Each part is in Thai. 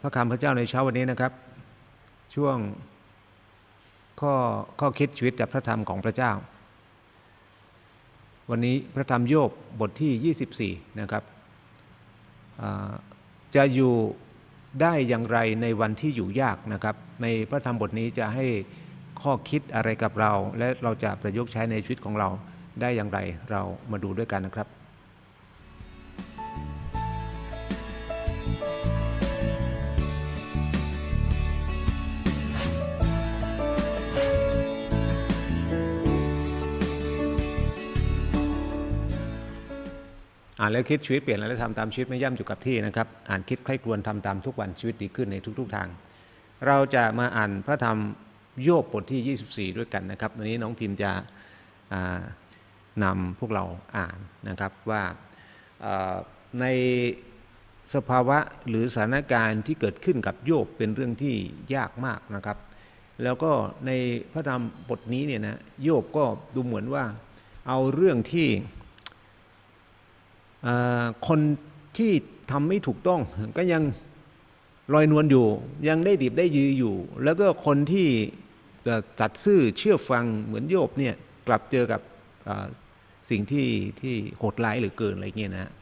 พระคำพระเจ้าในเช้าวันนี้นะครับ ช่วงข้อข้อคิดชีวิตจากพระธรรมของพระเจ้า วันนี้พระธรรมโยบบทที่ 24 นะครับจะอยู่ได้อย่างไรในวันที่อยู่ยากนะครับ ในพระธรรมบทนี้จะให้ข้อคิดอะไรกับเรา และเราจะประยุกต์ใช้ในชีวิตของเราได้อย่างไร เรามาดูด้วยกันนะครับ อ่านแล้วคิดชีวิตเปลี่ยนแล้วทำตามชีวิตไม่ย่ำอยู่กับที่นะครับ อ่านคิดใคร่ครวญทำตามทุกวันชีวิตดีขึ้นในทุก ๆ ทาง เราจะมาอ่านพระธรรมโยบบทที่ 24 ด้วยกันนะครับวันนี้น้องพิมพ์จะนำพวกเราอ่านนะครับว่าในสภาวะหรือสถานการณ์ที่เกิดขึ้นกับโยบเป็นเรื่องที่ยากมากนะครับ แล้วก็ในพระธรรมบทนี้เนี่ยนะโยบก็ดูเหมือนว่าเอาเรื่องที่ คนที่ทำไม่ถูกต้องก็ยังลอยนวลอยู่ ยังได้ดีบได้ยืออยู่ แล้วก็คนที่จัดซื่อเชื่อฟังเหมือนโยบเนี่ยกลับเจอกับสิ่งที่ที่โหดร้ายหลือเกินอะไรเงี้ยนะฮะ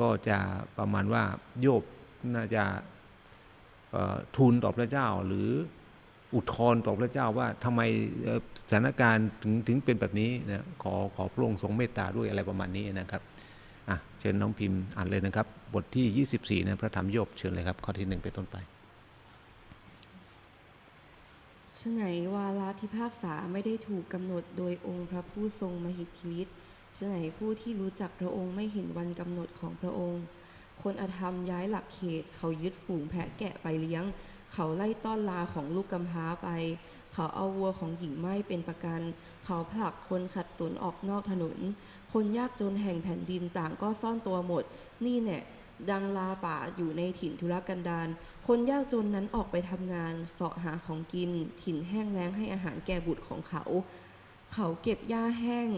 ก็จะประมาณว่าโยบน่าจะทูลต่อพระเจ้าหรืออุทธรณ์ต่อพระเจ้าว่าทำไมสถานการณ์ถึงถึงเป็นแบบนี้นะขอขอพระองค์ทรงเมตตาด้วยอะไรประมาณนี้นะครับ อะเชิญน้องพิมพ์อ่านเลยนะครับ บทที่ 24นพระธรรมโยบเชิญเลยครับ ข้อที่หนึ่งเป็นต้นไปฉะไหนวาระพิพากษาไม่ได้ถูกกำหนดโดยองค์พระผู้ทรงมหิทธิฤทธิ์ฉะไหนผู้ที่รู้จักพระองค์ไม่เห็นวันกำหนดของพระองค์ คนอธรรมย้ายหลักเขต เขายึดฝูงแพะแกะไปเลี้ยง เขาไล่ต้อนลาของลูกกำพร้าไป เขาเอาวัวของหญิงไม้เป็นประกัน เขาผลักคนขัดสนออกนอกถนน คนยากจนแห่งแผ่นดินต่างก็ซ่อนตัวหมด นี่เนี่ยดังลาป่าอยู่ในถิ่นทุรกันดารคนยากจนนั้นออกไปทำงานเสาะหาของกิน ถิ่นแห้งแล้งให้อาหารแก่บุตรของเขา เขาเก็บหญ้าแห้ง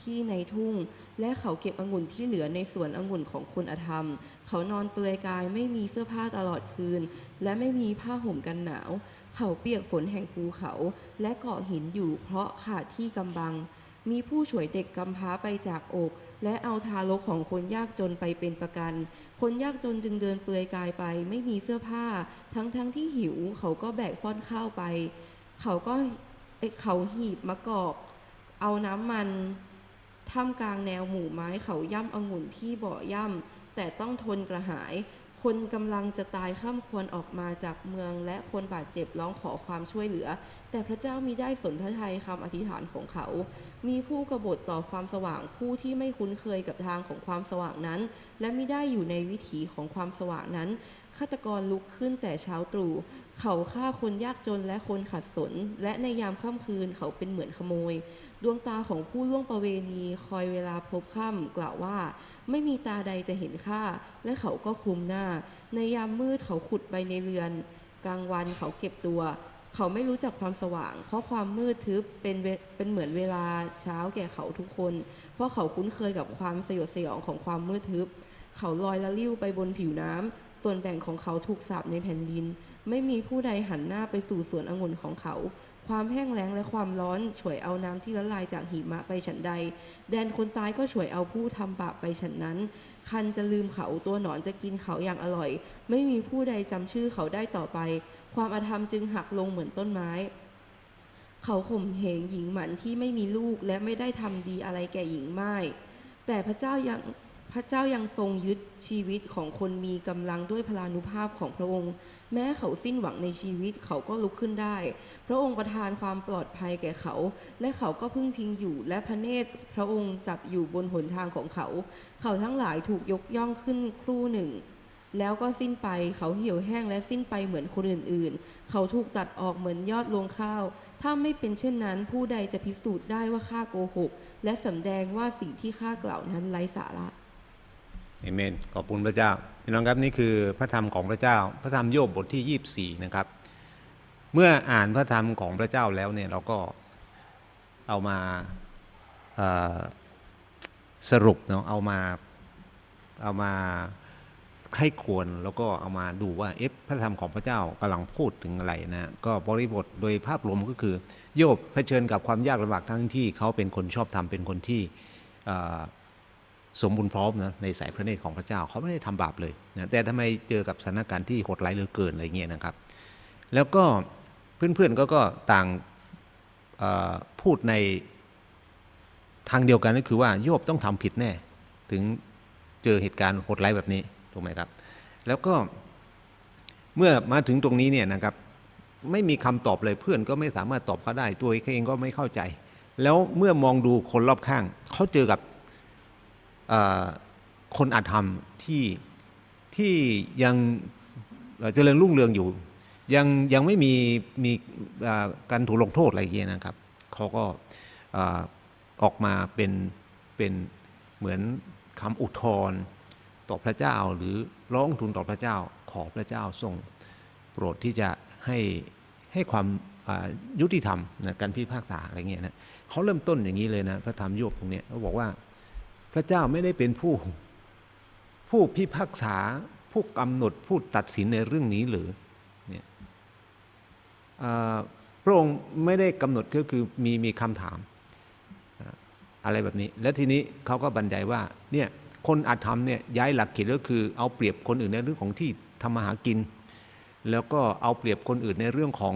ที่ในทุ่ง และเขาเก็บองุ่นที่เหลือในสวนองุ่นของคนอธรรม เขานอนเปลือยกายไม่มีเสื้อผ้าตลอดคืน และไม่มีผ้าห่มกันหนาว เขาเปียกฝนแห่งภูเขา และเกาะหินอยู่เพราะขาดที่กำบัง มีผู้ช่วยเด็กกำพร้าไปจากอก และเอาทารกของคนยากจนไปเป็นประกัน คนยากจนจึงเดินเปลือยกายไป ไม่มีเสื้อผ้า ทั้งๆทที่หิว เขาก็แบกฟ้อนข้าวไป เขาก็เขาหีบมะกอก เอาน้ำมันท่ามกลางแนวหมู่ไม้เขาย่ำองุ่นที่เบ่ย่ำแต่ต้องทนกระหาย คนกำลังจะตายข้ามควรออกมาจากเมืองและคนบาดเจ็บร้องขอความช่วยเหลือ แต่พระเจ้ามีได้สนพระทัยคำอธิษฐานของเขา มีผู้กบฏต่อความสว่างผู้ที่ไม่คุ้นเคยกับทางของความสว่างนั้น และไม่ได้อยู่ในวิถีของความสว่างนั้นฆาตกรลุกขึ้นแต่เช้าตรู่ เขาฆ่าคนยากจนและคนขัดสน และในยามค่ำคืนเขาเป็นเหมือนขโมย ดวงตาของผู้ล่วงประเวณีคอยเวลาพบค่ำกล่าวว่า ไม่มีตาใดจะเห็นข้าและเขาก็คลุมหน้า ในยามมืดเขาขุดไปในเรือน กลางวันเขาเก็บตัว เขาไม่รู้จักความสว่าง เพราะความมืดทึบเป็นเวเป็นเหมือนเวลาเช้าแก่เขาทุกคน เพราะเขาคุ้นเคยกับความสยดสยองของความมืดทึบ เขาลอยละลิ้วไปบนผิวน้ำส่วนแบ่งของเขาถูกสาบในแผ่นดิน ไม่มีผู้ใดหันหน้าไปสู่สวนองุ่นของเขา ความแห้งแล้งและความร้อนฉวยเอาน้ำที่ละลายจากหิมะไปฉันใด แดนคนตายก็ฉวยเอาผู้ทำบาปไปฉันนั้น คันจะลืมเขาตัวหนอนจะกินเขาอย่างอร่อย ไม่มีผู้ใดจำชื่อเขาได้ต่อไป ความอาธรรมจึงหักลงเหมือนต้นไม้เขาข่มเหงหญิงหมันที่ไม่มีลูกและไม่ได้ทำดีอะไรแก่หญิงไม้แต่พระเจ้ายัง พระเจ้ายังทรงยึดชีวิตของคนมีกำลังด้วยพลานุภาพของพระองค์ แม้เขาสิ้นหวังในชีวิตเขาก็ลุกขึ้นได้ พระองค์ประทานความปลอดภัยแก่เขา และเขาก็พึ่งพิงอยู่ และพระเนตรพระองค์จับอยู่บนหนทางของเขา เขาทั้งหลายถูกยกย่องขึ้นครู่หนึ่ง แล้วก็สิ้นไปเขาเหี่ยวแห้งและสิ้นไปเหมือนคนอื่นๆ เขาถูกตัดออกเหมือนยอดรงข้าว ถ้าไม่เป็นเช่นนั้นผู้ใดจะพิสูจน์ได้ว่าข้าโกหก และสำแดงว่าสิ่งที่ข้ากล่าวนั้นไร้สาระ เอเมนขอบคุณพระเจ้าพี่น้องครับนี่คือพระธรรมของพระเจ้า พระธรรมโยบบทที่ 24 นะครับ เมื่ออ่านพระธรรมของพระเจ้าแล้วเนี่ยเราก็เอามาสรุปเนาะเอามาเอามาใครควรแล้วก็เอามาดูว่าเอ๊ะพระธรรมของพระเจ้ากำลังพูดถึงอะไรนะก็บริบทโดยภาพรวมก็คือ โยบเผชิญกับความยากลำบากทั้งที่เขาเป็นคนชอบธรรมเป็นคนที่ สมบูรณ์พร้อมนะในสายพระเนตรของพระเจ้าเขาไม่ได้ทำบาปเลยนะแต่ทำไมเจอกับสถานการณ์ที่โหดร้ายเหลือเกินอะไรเงี้ยนะครับ แล้วก็เพื่อนๆก็ก็ต่างพูดในทางเดียวกันก็คือว่าโยบต้องทำผิดแน่ ถึงเจอเหตุการณ์โหดร้ายแบบนี้ถูกไหมครับ แล้วก็เมื่อมาถึงตรงนี้เนี่ยนะครับ ไม่มีคำตอบเลยเพื่อนก็ไม่สามารถตอบเขาได้ตัวเองก็ไม่เข้าใจ แล้วเมื่อมองดูคนรอบข้างเขาเจอกับ คนอาธรรมที่ที่ยังเจริญรุ่งเรืองอยู่ ยังยังไม่มีมีการถูกลงโทษอะไรอย่างเงี้ยนะครับเขาก็ออกมาเป็นเป็นเหมือนคำอุทธรต่อพระเจ้าหรือร้องทูลต่อพระเจ้าขอพระเจ้าทรงโปรดที่จะให้ให้ความยุติธรรมนะการพิพากษาอะไรเงี้ยนะเขาเริ่มต้นอย่างนี้เลยนะพระธรรมโยบตรงนี้เขาบอกว่า พระเจ้าไม่ได้เป็นผู้ ผู้พิพากษาผู้กำหนดผู้ตัดสินในเรื่องนี้หรือเนี่ยพระองค์ไม่ได้กำหนดก็คือมีมีคำถามอะไรแบบนี้ แล้วทีนี้เขาก็บรรยายว่าเนี่ยคนอาธรรมเนี่ยย้ายหลักคิดก็คือเอาเปรียบคนอื่นในเรื่องของที่ทำมาหากิน แล้วก็เอาเปรียบคนอื่นในเรื่องของ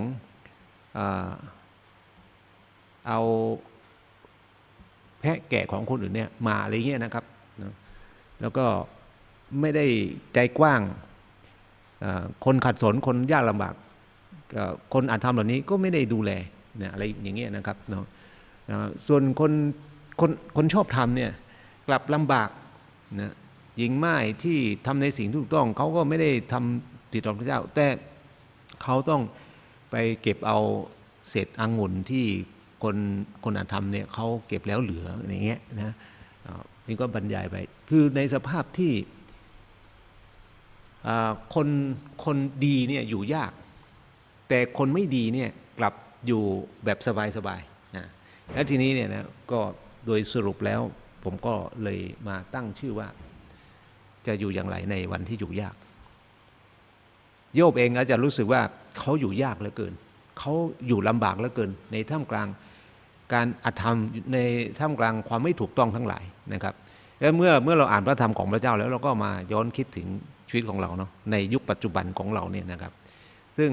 เอา แพะแกะของคนอื่นเนี่ยมาอะไรเงี้ยนะครับ แล้วก็ไม่ได้ใจกว้าง คนขัดสนคนยากลำบาก คนอาจทำเหล่านี้ก็ไม่ได้ดูแลเนี่ยอะไรอย่างเงี้ยนะครับเนาะส่วนคนคนคนชอบทำเนี่ยกลับลำบากนะหญิงไม้ที่ทำในสิ่งที่ถูกต้อง เขาก็ไม่ได้ทำติดต่อพระเจ้า แต่เขาต้องไปเก็บเอาเศษองุ่นที่ คนคนอาธรรมเนี่ยเขาเก็บแล้วเหลืออย่างเงี้ยนะนี่ก็บรรยายไป คือในสภาพที่คนคนดีเนี่ยอยู่ยาก แต่คนไม่ดีเนี่ยกลับอยู่แบบสบายๆนะแล้วทีนี้เนี่ยนะก็โดยสรุปแล้วผมก็เลยมาตั้งชื่อว่า จะอยู่อย่างไรในวันที่อยู่ยาก โยบเองอาจจะรู้สึกว่าเขาอยู่ยากเหลือเกินเขาอยู่ลำบากเหลือเกิน ในท่ามกลาง การอธรรมในท่ามกลางความไม่ถูกต้องทั้งหลายนะครับแล้วเมื่อเมื่อเราอ่านพระธรรมของพระเจ้าแล้วเราก็มาย้อนคิดถึงชีวิตของเราเนาะในยุคปัจจุบันของเราเนี่ยนะครับ ซึ่ง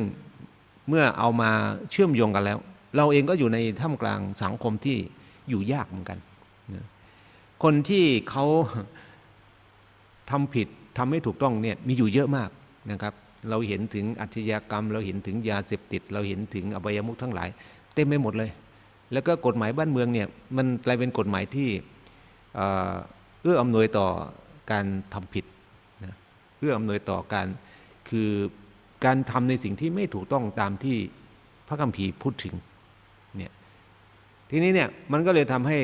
เมื่อเอามาเชื่อมโยงกันแล้ว เราเองก็อยู่ในท่ามกลางสังคมที่อยู่ยากเหมือนกันนะคนที่เขาทำผิดทำไม่ถูกต้องเนี่ยมีอยู่เยอะมากนะครับ เราเห็นถึงอาชญากรรม เราเห็นถึงยาเสพติด เราเห็นถึงอบายมุขทั้งหลาย เต็มไปหมดเลย แล้วก็กฎหมายบ้านเมืองเนี่ยมันกลายเป็นกฎหมายที่เอื้ออำนวยต่อการทำผิดนะเอื้ออำนวยต่อการคือการทำในสิ่งที่ไม่ถูกต้องตามที่พระคัมภีร์พูดถึงเนี่ยทีนี้เนี่ยมันก็เลยทำให้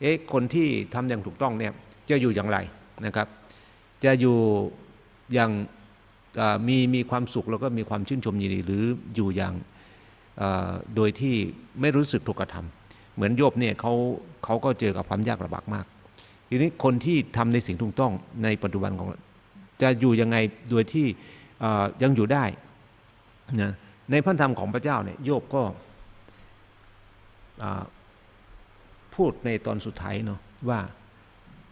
เอ๊ะคนที่ทำอย่างถูกต้องเนี่ยจะอยู่อย่างไรนะครับ จะอยู่อย่างมีมีความสุขแล้วก็มีความชื่นชมยินดีหรืออยู่อย่าง โดยที่ไม่รู้สึกถูกกระทำเหมือนโยบเนี่ยเขาเขาก็เจอกับความยากลำบากมาก ทีนี้คนที่ทำในสิ่งถูกต้องในปัจจุบันของจะอยู่ยังไงโดยที่ยังอยู่ได้นะในพระธรรมของพระเจ้าเนี่ยโยบก็พูดในตอนสุดท้ายเนาะว่า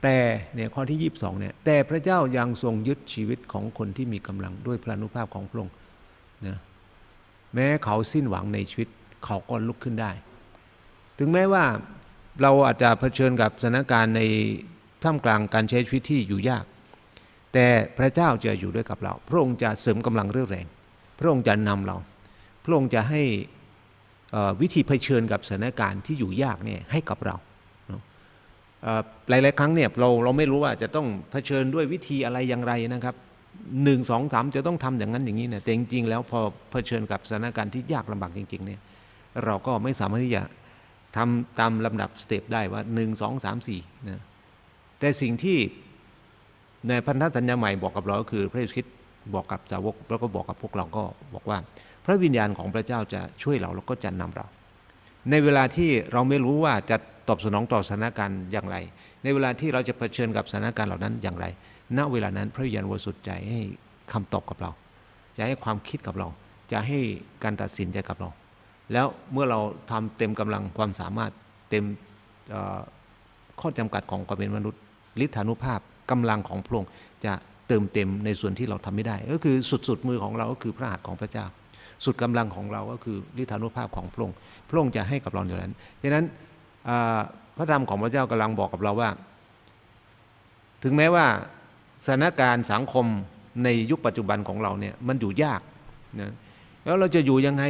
แต่เนี่ยข้อที่ 22เนี่ยแต่พระเจ้ายังทรงยึดชีวิตของคนที่มีกำลังด้วยพระนุภาพของพระองค์นะ แม้เขาสิ้นหวังในชีวิต เขาก็ลุกขึ้นได้ ถึงแม้ว่าเราอาจจะเผชิญกับสถานการณ์ในท่ามกลางการใช้ชีวิตที่อยู่ยาก แต่พระเจ้าจะอยู่ด้วยกับเรา พระองค์จะเสริมกำลังเรี่ยแรง พระองค์จะนำเรา พระองค์จะให้วิธีเผชิญกับสถานการณ์ที่อยู่ยากเนี่ยให้กับเราหลาย ๆ ครั้งเนี่ยเราเราไม่รู้ว่าจะต้องเผชิญด้วยวิธีอะไรอย่างไรนะครับ หนึ่งสองสามจะต้องทำอย่างนั้นอย่างนี้เนี่ยแต่จริงๆแล้วพอเผชิญกับสถานการณ์ที่ยากลำบากจริง ๆ เนี่ย เราก็ไม่สามารถที่จะทำตามลำดับสเต็ปได้ว่าหนึ่งสองสามสี่นะแต่สิ่งที่ในพันธสัญญาใหม่บอกกับเราก็คือ พระเยซูคริสต์บอกกับสาวกแล้วก็บอกกับพวกเราก็บอกว่า พระวิญญาณของพระเจ้าจะช่วยเราแล้วก็จะนำเรา ในเวลาที่เราไม่รู้ว่าจะตอบสนองต่อสถานการณ์อย่างไร ในเวลาที่เราจะเผชิญกับสถานการณ์เหล่านั้นอย่างไร ณเวลานั้นพระวิญญาณบริสุทธิ์ใจให้คำตอบกับเรา จะให้ความคิดกับเรา จะให้การตัดสินใจกับเรา แล้วเมื่อเราทำเต็มกำลังความสามารถเต็มข้อจำกัดของความเป็นมนุษย์ฤทธานุภาพกำลังของพระองค์จะเติมเต็มในส่วนที่เราทำไม่ได้ ก็คือสุดสุดมือของเราก็คือพระหัตถ์ของพระเจ้า สุดกำลังของเราก็คือฤทธานุภาพของพระองค์พระองค์จะให้กับเราอย่างนั้นดังนั้นพระธรรมของพระเจ้ากำลังบอกกับเราว่า ถึงแม้ว่า สถานการณ์สังคมในยุคปัจจุบันของเราเนี่ยมันอยู่ยากนะแล้วเราจะอยู่ยังไง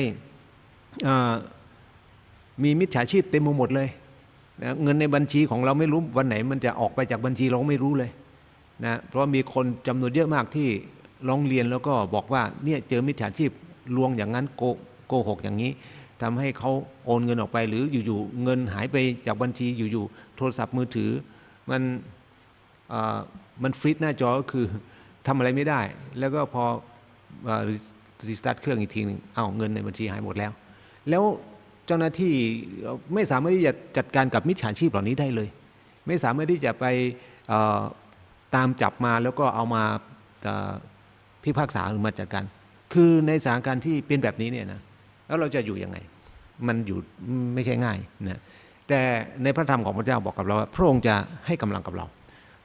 มีมิจฉาชีพเต็มหมดเลยนะเงินในบัญชีของเราไม่รู้วันไหนมันจะออกไปจากบัญชีเราก็ไม่รู้เลยนะเพราะมีคนจำนวนเยอะมากที่ร้องเรียนแล้วก็บอกว่าเนี่ยเจอมิจฉาชีพลวงอย่างนั้นโกโกหกอย่างนี้ทำให้เขาโอนเงินออกไป หรืออยู่ๆเงินหายไปจากบัญชีอยู่ๆโทรศัพท์มือถือมันอ มันฟรีดหน้าจอก็คือทำอะไรไม่ได้ แล้วก็พอรีสตาร์ทเครื่องอีกทีหนึงเอ้าเงินในบัญชีหายหมดแล้ว แล้วเจ้าหน้าที่ไม่สามารถที่จะจัดการกับมิจฉาชีพเหล่านี้ได้เลย ไม่สามารถที่จะไปตามจับมาแล้วก็เอามาพิพากษาหรือมาจัดการ คือในสถานการณ์ที่เป็นแบบนี้เนี่ยนะแล้วเราจะอยู่ยังไง มันอยู่ไม่ใช่ง่ายนะแต่ในพระธรรมของพระเจ้าบอกกับเราว่าพระองค์จะให้กำลังกับเรา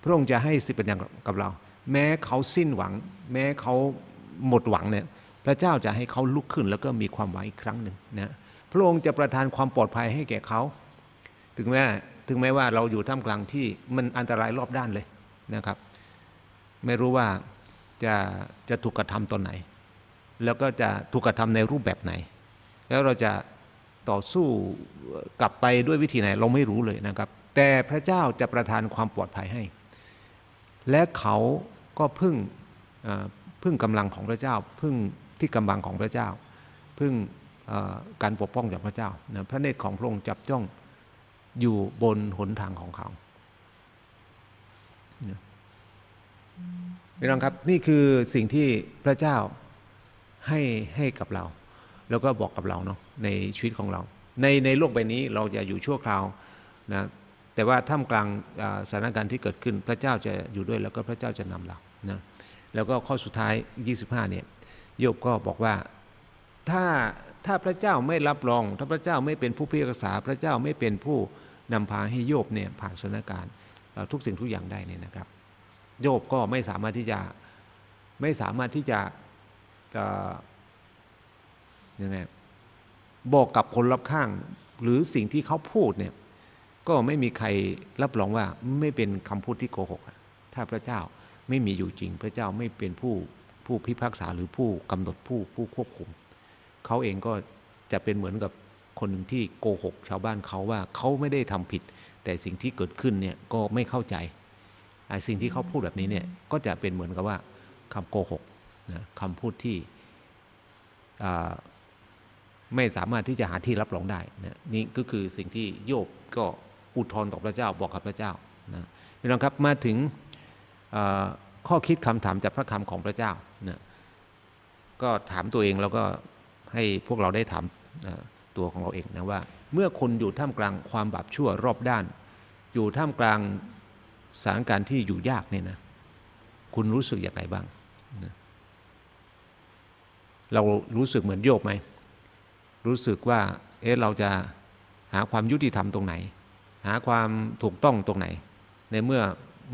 พระองค์จะให้สิทธิ์ปัญญากับเรา แม้เขาสิ้นหวัง แม้เขาหมดหวังเนี่ยพระเจ้าจะให้เขาลุกขึ้น แล้วก็มีความหวังอีกครั้งหนึ่งนะพระองค์จะประทานความปลอดภัยให้แก่เขา ถึงแม้ถึงแม้ว่าเราอยู่ท่ามกลางที่มันอันตรายรอบด้านเลยนะครับ ไม่รู้ว่าจะจะถูกกระทำตอนไหน แล้วก็จะถูกกระทำในรูปแบบไหน แล้วเราจะต่อสู้กลับไปด้วยวิธีไหน เราไม่รู้เลยนะครับ แต่พระเจ้าจะประทานความปลอดภัยให้ และเขาก็พึ่งพึ่งกำลังของพระเจ้า พึ่งที่กำลังของพระเจ้า พึ่งการปกป้องจากพระเจ้านะพระเนตรของพระองค์จับจ้องอยู่บนหนทางของเขานะพี่น้องครับนี่คือสิ่งที่พระเจ้าให้ให้กับเรา แล้วก็บอกกับเราเนาะในชีวิตของเรา ในในโลกใบนี้เราจะอยู่ชั่วคราวนะ แต่ว่าท่ามกลางสถานการณ์ที่เกิดขึ้นพระเจ้าจะอยู่ด้วยแล้วก็พระเจ้าจะนำเรานะแล้วก็ข้อสุดท้าย 25เนี่ยโยบก็บอกว่าถ้าถ้าพระเจ้าไม่รับรอง ถ้าพระเจ้าไม่เป็นผู้พิพากษาพระเจ้าไม่เป็นผู้นำพาให้โยบเนี่ยผ่านสถานการณ์ทุกสิ่งทุกอย่างได้เนี่ยนะครับ โยบก็ไม่สามารถที่จะไม่สามารถที่จะยังไงบอกกับคนรอบข้าง หรือสิ่งที่เขาพูดเนี่ย ก็ไม่มีใครรับรองว่าไม่เป็นคำพูดที่โกหกถ้าพระเจ้าไม่มีอยู่จริง พระเจ้าไม่เป็นผู้ผู้พิพากษาหรือผู้กำหนดผู้ผู้ควบคุมเขาเองก็จะเป็นเหมือนกับคนหนึ่งที่โกหก ชาวบ้านเขาว่าเขาไม่ได้ทำผิด แต่สิ่งที่เกิดขึ้นเนี่ยก็ไม่เข้าใจไอ้สิ่งที่เขาพูดแบบนี้เนี่ยก็จะเป็นเหมือนกับว่าคำโกหกนะคำพูดที่ไม่สามารถที่จะหาที่รับรองได้นะนี่ก็คือสิ่งที่โยบก็ อุทธรณ์ต่อพระเจ้าบอกกับพระเจ้านะพี่น้องครับมาถึงข้อคิดคำถามจากพระคำของพระเจ้านะก็ถามตัวเองแล้วก็ให้พวกเราได้ถามตัวของเราเองนะว่า เมื่อคนอยู่ท่ามกลางความบาปชั่วรอบด้าน อยู่ท่ามกลางสถานการณ์ที่อยู่ยากเนี่ยนะคุณรู้สึกอย่างไรบ้างนะเรารู้สึกเหมือนโยบไหม รู้สึกว่า เอ๊ะ เราจะหาความยุติธรรมตรงไหน หาความถูกต้องตรงไหน ในเมื่อ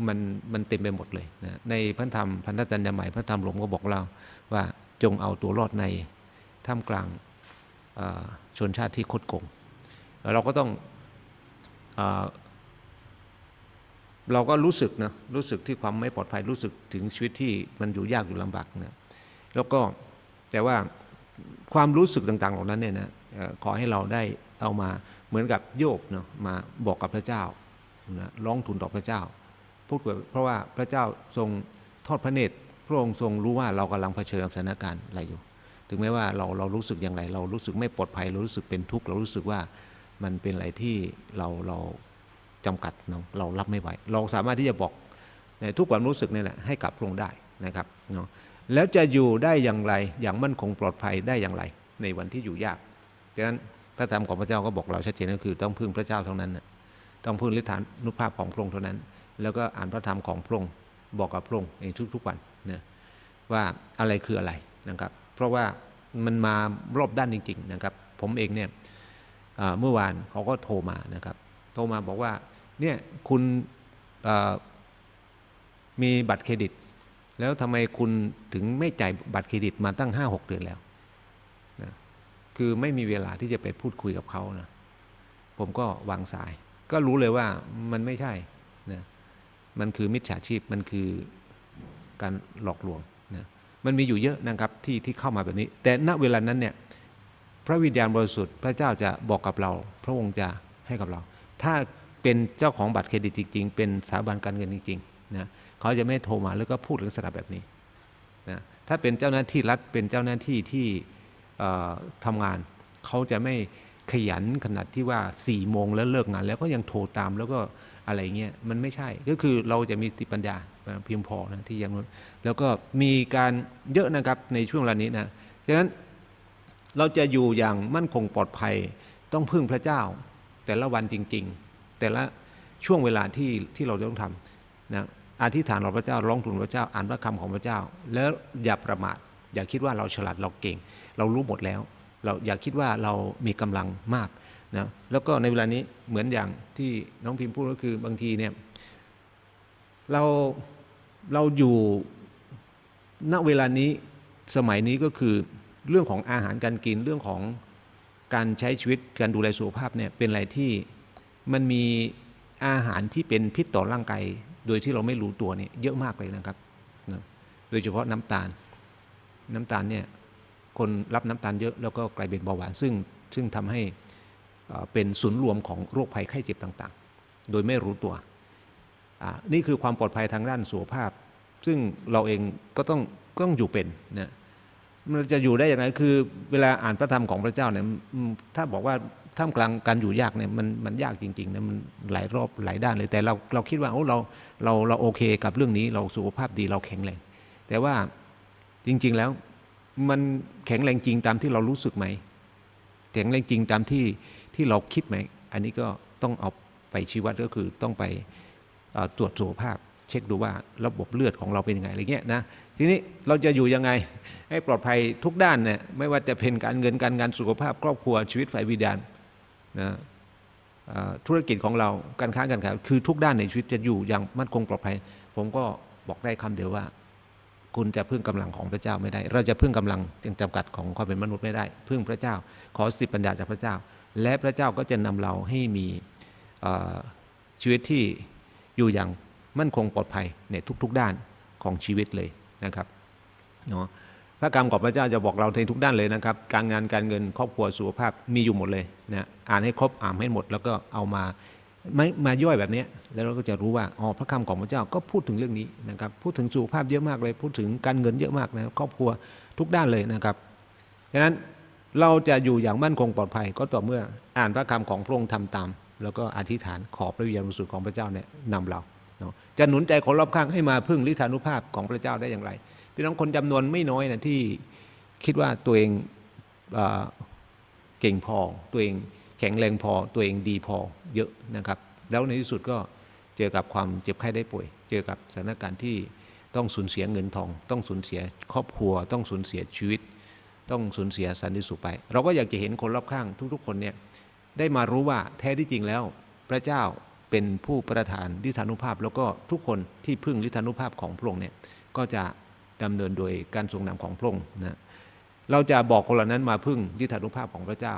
มันมันเต็มไปหมดเลยนะในพระธรรมพันธจัญญาใหม่พระธรรมหลวงก็บอกเราว่าจงเอาตัวรอดในท่ามกลางชนชาติที่คดโกงเราก็ต้องเอเราก็รู้สึกนะรู้สึกที่ความไม่ปลอดภัยรู้สึกถึงชีวิตที่มันอยู่ยากอยู่ลำบากนะแล้วก็แต่ว่าความรู้สึกต่างๆเหล่านั้นเนี่ยนะขอให้เราได้เอามา มือนกับโยบเนาะมาบอกกับพระเจ้านะร้องทูลต่อพระเจ้า พูดกับเพราะว่าพระเจ้าทรงทอดพระเนตรพระองค์ทรงรู้ว่าเรากำลังเผชิญกับสถานการณ์อะไรอยู่ ถึงแม้ว่าเราเรารู้สึกอย่างไร เรารู้สึกไม่ปลอดภัย เรารู้สึกเป็นทุกข์เรารู้สึกว่ามันเป็นอะไรที่เราเราจำกัดเราะเรารับไม่ไหว เราสามารถที่จะบอกในทุกความรู้สึกนี่แหละให้กับพระองค์ได้นะครับเนาะแล้วจะอยู่ได้อย่างไรอย่างมั่นคงปลอดภัยได้อย่างไร ในวันที่อยู่ยากฉะนั้น พระธรรมของพระเจ้าก็บอกเราชัดเจนก็คือต้องพึ่งพระเจ้าเท่านั้นนะต้องพึ่งฤทธานุภาพของพระองค์เท่านั้น แล้วก็อ่านพระธรรมของพระองค์บอกกับพระองค์ในทุกๆวันนะว่าอะไรคืออะไรนะครับ เพราะว่ามันมารอบด้านจริง ๆ นะครับ ผมเองเนี่ยเมื่อวานเขาก็โทรมานะครับ โทรมาบอกว่าเนี่ยคุณมีบัตรเครดิต แล้วทำไมคุณถึงไม่จ่ายบัตรเครดิตมาตั้ง 5-6 เดือนแล้ว คือไม่มีเวลาที่จะไปพูดคุยกับเขานะผมก็วางสาย ก็รู้เลยว่ามันไม่ใช่นะมันคือมิจฉาชีพมันคือการหลอกลวงนะมันมีอยู่เยอะนะครับที่ที่เข้ามาแบบนี้ แต่ณเวลานั้นเนี่ยพระวิญญาณบริสุทธิ์พระเจ้าจะบอกกับเรา พระองค์จะให้กับเรา ถ้าเป็นเจ้าของบัตรเครดิตจริง ๆ เป็นสถาบันการเงินจริงๆนะเขาจะไม่โทรมาแล้วก็พูดลักษณะแบบนี้นะถ้าเป็นเจ้าหน้าที่รัฐเป็นเจ้าหน้าที่ที่ ทำงานเขาจะไม่ขยันขนาดที่ว่า4ี่โมงแล้วเลิกงาน แล้วก็ยังโทรตามแล้วก็อะไรเงี้ยมันไม่ใช่ก็คือเราจะมีสติปัญญาเพียงพอนะที่ยังแล้วก็มีการเยอะนะครับในช่วงเวลานี้นะฉะนั้นเราจะอยู่อย่างมั่นคงปลอดภัยต้องพึ่งพระเจ้า แต่ละวันจริง ๆ แต่ละช่วงเวลาที่ที่เราต้องทำนะอธิษฐานต่อพระเจ้าร้องทูลพระเจ้าอ่านพระคำของพระเจ้า แล้วอย่าประมาทอย่าคิดว่าเราฉลาดเราเก่ง เรารู้หมดแล้ว เราอย่าคิดว่าเรามีกำลังมากนะแล้วก็ในเวลานี้เหมือนอย่างที่น้องพิมพ์พูดก็คือบางทีเนี่ยเราเราอยู่ณเวลานี้สมัยนี้ก็คือเรื่องของอาหารการกินเรื่องของการใช้ชีวิตการดูแลสุขภาพเนี่ยเป็นอะไรที่มันมีอาหารที่เป็นพิษต่อร่างกายโดยที่เราไม่รู้ตัวเนี่ยเยอะมากเลยนะครับ โดยเฉพาะน้ำตาล น้ำตาลเนี่ย คนรับน้ำตาลเยอะแล้วก็กลายเป็นเบาหวานซึ่งซึ่งทำให้เป็นศูนย์รวมของโรคภัยไข้เจ็บต่างๆ โดยไม่รู้ตัว นี่คือความปลอดภัยทางด้านสุขภาพ ซึ่งเราเองก็ต้องก็ต้องอยู่เป็นนะมันจะอยู่ได้อย่างไรคือเวลาอ่านพระธรรมของพระเจ้าเนี่ยถ้าบอกว่าท่ามกลางการอยู่ยากเนี่ยมันมันยากจริงๆนะมันหลายรอบหลายด้านเลยแต่เราเราคิดว่าโอ้เราเราเราโอเคกับเรื่องนี้เราสุขภาพดีเราแข็งแรงแต่ว่าจริง ๆแล้ว มันแข็งแรงจริงตามที่เรารู้สึกไหมแข็งแรงจริงตามที่ที่เราคิดไหม อันนี้ก็ต้องเอาไปชี้วัดก็คือต้องไปตรวจสุขภาพ เช็คดูว่าระบบเลือดของเราเป็นยังไงอะไรเงี้ยนะทีนี้เราจะอยู่ยังไงให้ปลอดภัยทุกด้านเนี่ยไม่ว่าจะเป็นการเงินการงานสุขภาพ ครอบครัวชีวิตฝ่ายวิญญาณนะธุรกิจของเราการค้าการขายคือทุกด้านในชีวิตจะอยู่อย่างมั่นคงปลอดภัย ผมก็บอกได้คำเดียวว่า คุณจะพึ่งกำลังของพระเจ้าไม่ได้ เราจะพึ่งกำลังจังจำกัดของความเป็นมนุษย์ไม่ได้ พึ่งพระเจ้า ขอสติปัญญาจากพระเจ้า และพระเจ้าก็จะนำเราให้มีชีวิตที่อยู่อย่างมั่นคงปลอดภัยในทุก ๆ ด้านของชีวิตเลยนะครับเนาะพระกรรมของพระเจ้าจะบอกเราในทุกด้านเลยนะครับ การงานการเงินครอบครัวสุขภาพมีอยู่หมดเลยนะอ่านให้ครบอ่านให้หมด แล้วก็เอามา ไม่มาย่อยแบบนี้แล้วเราก็จะรู้ว่าอ๋อพระคำของพระเจ้าก็พูดถึงเรื่องนี้นะครับพูดถึงสุขภาพเยอะมากเลย พูดถึงการเงินเยอะมากนะครอบครัวทุกด้านเลยนะครับฉะนั้นเราจะอยู่อย่างมั่นคงปลอดภัยก็ต่อเมื่ออ่านพระคำของพระองค์ทำตาม แล้วก็อธิษฐานขอพระวิญญาณบริสุทธิ์ของพระเจ้าเนี่ยนำเราจะหนุนใจคนรอบข้างให้มาพึ่งฤทธานุภาพของพระเจ้าได้อย่างไรพี่น้องคนจำนวนไม่น้อยนะที่คิดว่าตัวเองเอเก่งพอตัวเอง แข็งแรงพอตัวเองดีพอเยอะนะครับ แล้วในที่สุดก็เจอกับความเจ็บไข้ได้ป่วย เจอกับสถานการณ์ที่ต้องสูญเสียเงินทอง ต้องสูญเสียครอบครัว ต้องสูญเสียชีวิต ต้องสูญเสียสันติสุขไป เราก็อยากจะเห็นคนรอบข้างทุก ๆ คนเนี่ยได้มารู้ว่าแท้ที่จริงแล้ว พระเจ้าเป็นผู้ประทานลิธานุภาพ แล้วก็ทุกคนที่พึ่งลิธานุภาพของพระองค์เนี่ยก็จะดำเนินโดยการทรงนำของพระองค์นะเราจะบอกคนเหล่านั้นมาพึ่งลิธานุภาพของพระเจ้า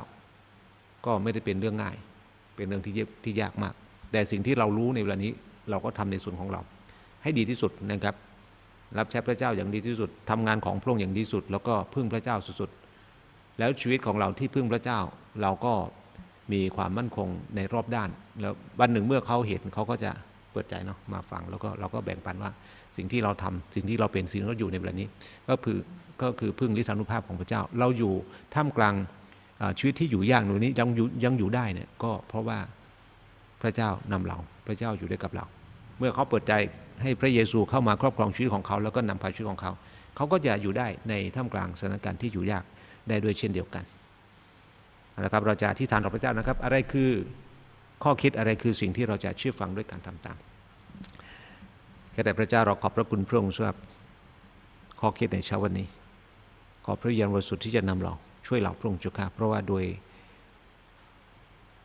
ก็ไม่ได้เป็นเรื่องง่าย เป็นเรื่องที่ยที่ยากมาก แต่สิ่งที่เรารู้ในเวลานี้เราก็ทำในส่วนของเรา ให้ดีที่สุดนะครับ รับใช้พระเจ้าอย่างดีที่สุดทำงานของพระองค์อย่างดีที่สุด แล้วก็พึ่งพระเจ้าสุดๆแล้วชีวิตของเราที่พึ่งพระเจ้า เราก็มีความมั่นคงในรอบด้าน แล้ววันหนึ่งเมื่อเขาเห็นเขาก็จะเปิดใจเนาะมาฟังแล้วก็เราก็แบ่งปันว่าสิ่งที่เราทำสิ่งที่เราเป็นสิ่งที่เราอยู่ในเวลานี้ ก็คือก็คือพึ่งฤทธานุภาพของพระเจ้า เราอยู่ท่ามกลาง ชีวิตที่อยู่ยากในวันนี้ยังอยู่ยังอยู่ได้เนี่ยก็เพราะว่าพระเจ้านำเราพระเจ้าอยู่ด้วยกับเรา เมื่อเขาเปิดใจให้พระเยซูเข้ามาครอบครองชีวิตของเขา แล้วก็นำพาชีวิตของเขา เขาก็จะอยู่ได้ในท่ามกลางสถานการณ์ที่อยู่ยากได้ด้วยเช่นเดียวกันนะครับเราจะอธิษฐานต่อพระเจ้านะครับ อะไรคือข้อคิดอะไรคือสิ่งที่เราจะเชื่อฟังด้วยการทำตามแต่พระเจ้าเราขอบพระคุณพระองค์สำหรับข้อคิดในเช้าวันนี้ ขอพระวิญญาณบริสุทธิ์ที่จะนำเรา ช่วยเราพระองค์เจุค่ะเพราะว่าโดย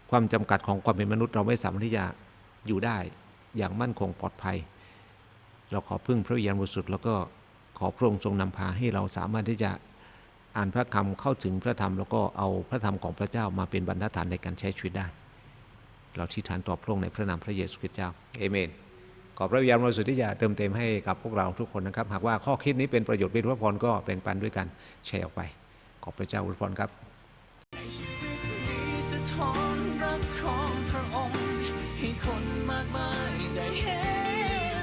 ความจำกัดของความเป็นมนุษย์เราไม่สามารถที่จะอยู่ได้อย่างมั่นคงปลอดภัย เราขอพึ่งพระวิญญาณบริสุทธิ์แล้วก็ขอพระองค์ทรงนำพาให้เราสามารถที่จะอ่านพระคำเข้าถึงพระธรรม แล้วก็เอาพระธรรมของพระเจ้ามาเป็นบรรทัดฐานในการใช้ชีวิตได้ เราที่ฐานต่อพระองค์ในพระนามพระเยซูคริสต์เจ้าเอเมนขอพระวิญญาณบริสุทธิ์ที่จะเติมเต็มให้กับพวกเราทุกคนนะครับ หากว่าข้อคิดนี้เป็นประโยชน์เป็นพระพรก็แบ่งปันด้วยกันแชร์ออกไป ขอบพระเจ้าอวยพรครับท้อนรักของพระองค์ให้คนมากมายได้เห็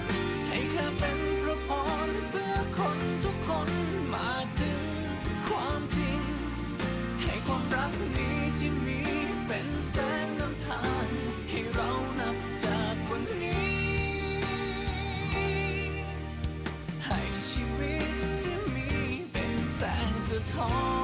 นให้ข้าเป็นพระพรเพื่อคนทุกคนมาถึงความจริง ให้ความรักนี้ที่มีเป็นแสงนำทางให้เรานับจากวันนี้ ให้ชีวิตที่มีเป็นแสงสะท้อน